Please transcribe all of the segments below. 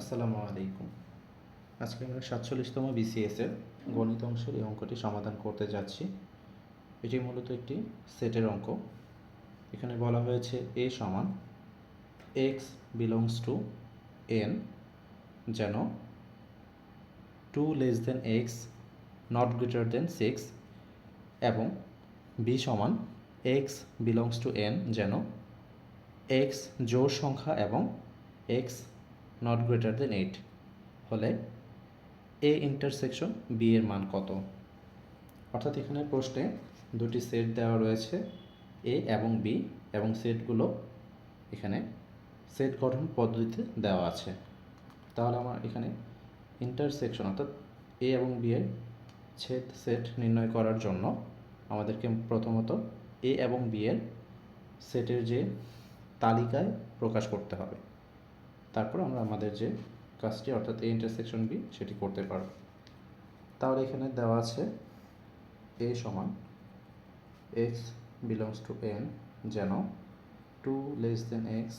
আসসালামু আলাইকুম। আজকে আমরা সাতচল্লিশতম বিসিএস এর গণিত অংশের এই অঙ্কটি সমাধান করতে যাচ্ছি। এটি মূলত একটি সেটের অঙ্ক। এখানে বলা হয়েছে এ সমান এক্স বিলংস টু এন যেন two less than x not greater than six এবং বি সমান এক্স বিলংস টু এন যেন এক্স জোর সংখ্যা এবং x not greater than eight হলে এ ইন্টারসেকশন বি এর মান কত? অর্থাৎ এখানে প্রশ্নে দুটি সেট দেওয়া রয়েছে এ এবং বি এবং সেটগুলো এখানে সেট গঠন পদ্ধতিতে দেওয়া আছে। তাহলে আমার এখানে ইন্টারসেকশন অর্থাৎ এ এবং বি এর ছেদ সেট নির্ণয় করার জন্য আমাদেরকে প্রথমত এ এবং বি এর সেটের যে তালিকায় প্রকাশ করতে হবে। তারপর আমরা আমাদের যে কাজটি, অর্থাৎ এ ইন্টারসেকশন বি সেটি করতে পারব। তাহলে এখানে দেওয়া আছে এ সমান এক্স বিলংস টু এন যেন two less than x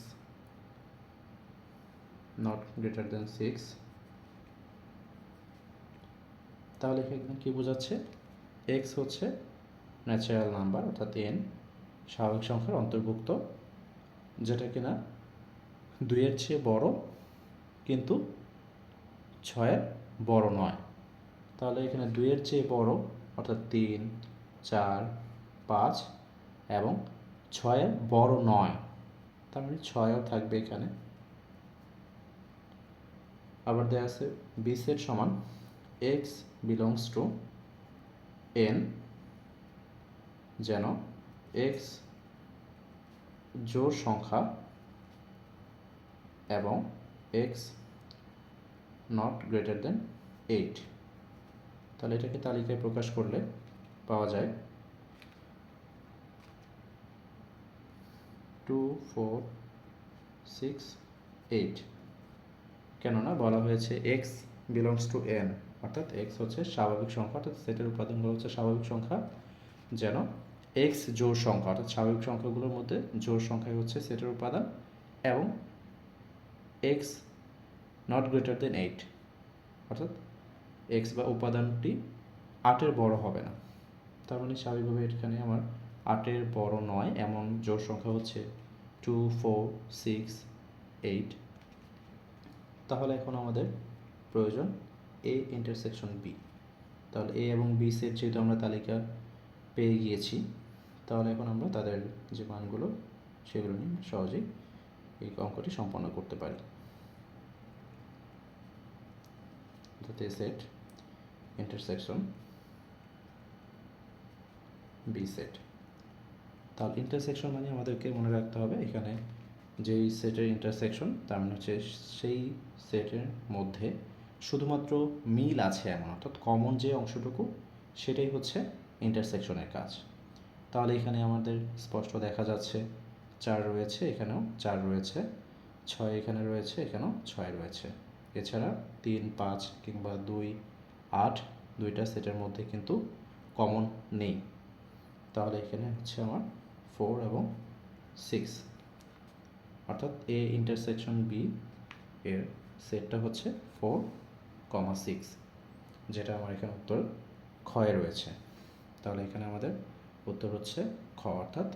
not greater than six তাহলে এখানে কি বোঝাচ্ছে? এক্স হচ্ছে ন্যাচারাল নাম্বার অর্থাৎ এন স্বাভাবিক সংখ্যার অন্তর্ভুক্ত, যেটা কিনা দুইয়ের চেয়ে বড়, কিন্তু ছয়ের বড় নয়। তাহলে এখানে দুইয়ের চেয়ে বড়, অর্থাৎ তিন, চার, পাঁচ এবং ছয়ের বড় নয়। তার মানে ছয়ও থাকবে এখানে। আবার দেওয়া আছে বি সেট সমান এক্স বিলংস টু এন যেন এক্স জোর সংখ্যা এবং x not greater than eight তাহলে এটাকে তালিকায় প্রকাশ করলে পাওয়া যায় টু ফোর সিক্স এইট কেননা বলা হয়েছে এক্স বিলংস টু এন অর্থাৎ এক্স হচ্ছে স্বাভাবিক সংখ্যা, অর্থাৎ সেটের উপাদানগুলো হচ্ছে স্বাভাবিক সংখ্যা, যেন এক্স জোর সংখ্যা, অর্থাৎ স্বাভাবিক সংখ্যাগুলোর মধ্যে জোর সংখ্যাই হচ্ছে সেটের উপাদান, এবং x not greater than eight অর্থাৎ এক্স বা উপাদানটি আটের বড় হবে না। তার মানে স্বাভাবিকভাবে এখানে আমার আটের বড় নয়, এমন জোড় সংখ্যা হচ্ছে টু ফোর সিক্স এইট তাহলে এখন আমাদের প্রয়োজন এ ইন্টারসেকশন বি তাহলে এ এবং বি সেট যেহেতু আমরা তালিকা পেয়ে গিয়েছি, তাহলে এখন আমরা তাদের যে মানগুলো, সেগুলো নিয়ে সহজেই এই অঙ্কটি সম্পন্ন করতে পারি। সেট ইন্টারসেকশন বি সেট তাহলে ইন্টারসেকশন মানে আমাদেরকে মনে রাখতে হবে এখানে যেই সেটের ইন্টারসেকশন তার মানে হচ্ছে সেই সেটের মধ্যে শুধুমাত্র মিল আছে এমন, অর্থাৎ কমন যে অংশটুকু, সেটাই হচ্ছে ইন্টারসেকশনের কাজ। তাহলে এখানে আমাদের স্পষ্ট দেখা যাচ্ছে চার রয়েছে, এখানেও চার রয়েছে। ছয় এখানে রয়েছে, এখানেও ছয় রয়েছে। এছাড়া তিন, পাঁচ কিংবা দুই, আট, দুইটা সেটের মধ্যে কিন্তু কমন নেই। তাহলে এখানে হচ্ছে আমার ফোর এবং সিক্স অর্থাৎ এ ইন্টারসেকশন বি এর সেটটা হচ্ছে ফোর কমা সিক্স যেটা আমার এখানে উত্তর ক্ষয়ে রয়েছে। তাহলে এখানে আমাদের উত্তর হচ্ছে খ, অর্থাৎ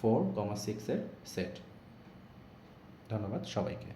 ফোর কমা সিক্সের সেট। ধন্যবাদ সবাইকে।